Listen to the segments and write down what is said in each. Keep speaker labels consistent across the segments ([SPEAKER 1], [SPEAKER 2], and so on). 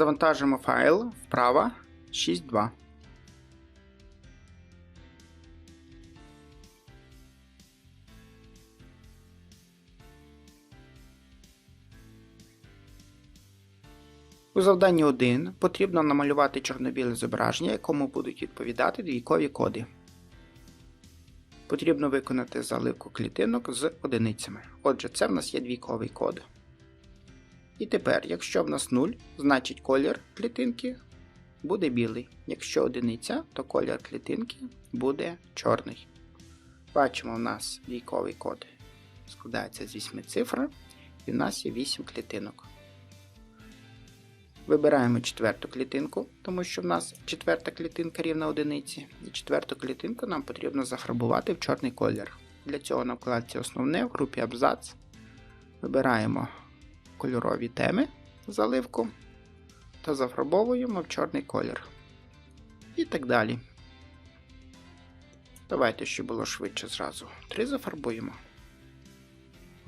[SPEAKER 1] Завантажимо файл вправо 6.2. У завданні 1 потрібно намалювати чорно-біле зображення, якому будуть відповідати двійкові коди. Потрібно виконати заливку клітинок з одиницями. Отже, це в нас є двійковий код. І тепер, якщо в нас 0, значить колір клітинки буде білий. Якщо одиниця, то колір клітинки буде чорний. Бачимо, в нас двійковий код складається з 8 цифр, і в нас є 8 клітинок. Вибираємо четверту клітинку, тому що в нас четверта клітинка рівна одиниці. І четверту клітинку нам потрібно зафарбувати в чорний колір. Для цього на вкладці Основне в групі Абзац вибираємо кольорові теми заливку та зафарбовуємо в чорний колір. І так далі. Давайте, щоб було швидше зразу. Три зафарбуємо.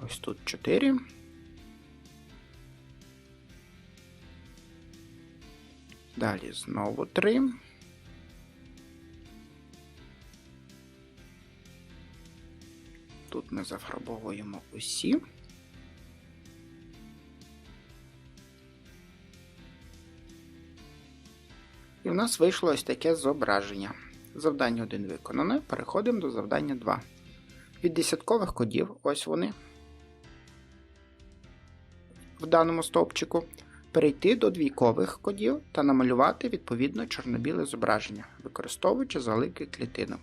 [SPEAKER 1] Ось тут 4. Далі знову 3. Тут ми зафарбовуємо усі. В нас вийшло ось таке зображення. Завдання 1 виконане. Переходимо до завдання 2. Від десяткових кодів, ось вони. В даному стовпчику. Перейти до двійкових кодів та намалювати відповідно чорно-біле зображення, використовуючи заливки клітинок.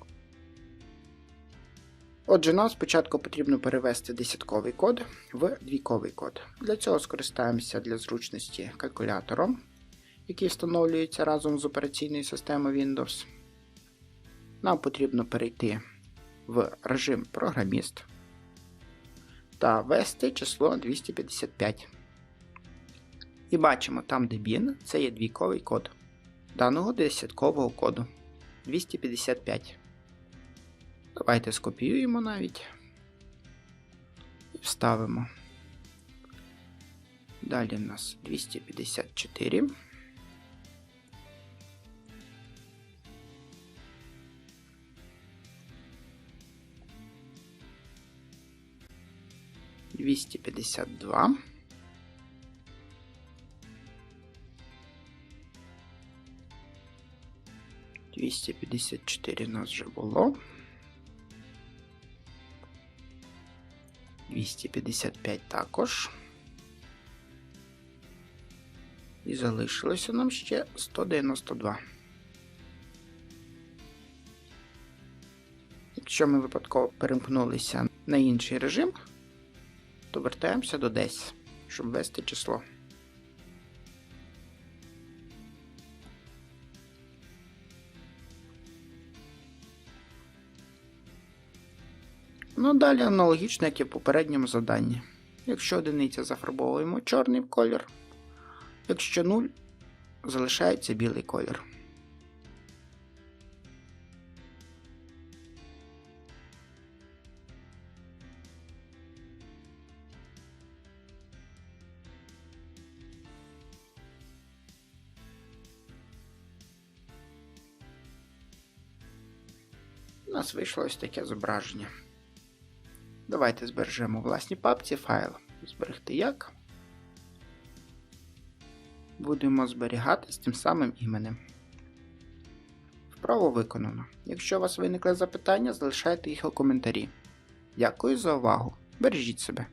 [SPEAKER 1] Отже, нам спочатку потрібно перевести десятковий код в двійковий код. Для цього скористаємося для зручності калькулятором, який встановлюється разом з операційною системою Windows. Нам потрібно перейти в режим програміст та ввести число 255. І бачимо там, де BIN, це є двійковий код даного десяткового коду 255. Давайте скопіюємо навіть і вставимо. Далі в нас 254. Двісті п'ятдесят два. 254 у нас вже було. 255 також. І залишилося нам ще 192. Якщо ми випадково перемкнулися на інший режим, то вертаємося до 10, щоб ввести число. Ну, далі аналогічно, як і в попередньому заданні. Якщо одиниця зафарбовуємо чорний колір, якщо 0, залишається білий колір. У нас вийшло ось таке зображення. Давайте збережемо власні папці файл. Зберегти як. Будемо зберігати з тим самим іменем. Вправо виконано. Якщо у вас виникли запитання, залишайте їх у коментарі. Дякую за увагу. Бережіть себе.